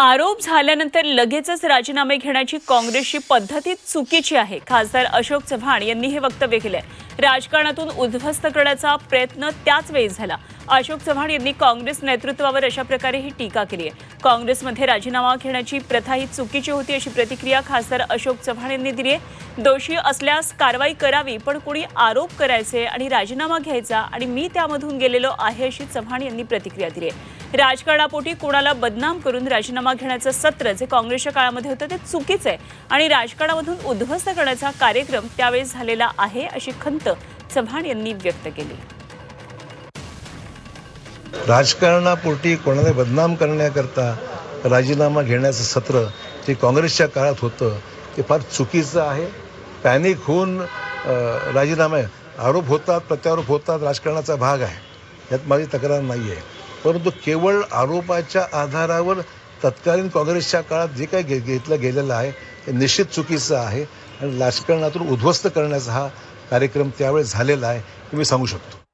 आरोप झाल्यानंतर लगेचच राजीनामे घेण्याची काँग्रेसची पद्धती चुकीची आहे. खासदार अशोक चव्हाण यांनी हे वक्तव्य केलंय. राजकारणातून उद्ध्वस्त करण्याचा प्रयत्न त्याच वेळी झाला. अशोक चव्हाण यांनी काँग्रेस नेतृत्वावर अशा प्रकारे ही टीका केली आहे. काँग्रेसमध्ये राजीनामा घेण्याची प्रथा ही चुकीची होती अशी प्रतिक्रिया खासदार अशोक चव्हाण यांनी दिली आहे. दोषी असल्यास कारवाई करावी पण कोणी आरोप करायचे आणि राजीनामा घ्यायचा आणि मी त्यामधून गेलेलो आहे अशी चव्हाण यांनी प्रतिक्रिया दिली आहे. राजकारणापोटी कोणाला बदनाम करून राजीनामा घेण्याचं सत्र जे काँग्रेसच्या काळामध्ये होतं ते चुकीचं आहे. आणि राजकारणामधून उद्ध्वस्त करण्याचा कार्यक्रम त्यावेळेस झालेला आहे अशी खंत चव्हाण यांनी व्यक्त केली. राजकारणापोटी कोणाला बदनाम करण्याकरता राजीनामा घेण्याचं सत्र जे काँग्रेसच्या काळात होतं ते फार चुकीचं आहे. पॅनिक होऊन राजीनामे आरोप होतात प्रत्यारोप होतात राजकारणाचा भाग आहे. यात माझी तक्रार नाही आहे परंतु केवळ आरोपाच्या आधारावर तत्कालीन काँग्रेसच्या काळात जे काही घे घेतलं गेलेलं आहे ते निश्चित चुकीचं आहे. आणि राजकारणातून उद्ध्वस्त करण्याचा हा कार्यक्रम त्यावेळेस झालेला आहे हे मी सांगू शकतो.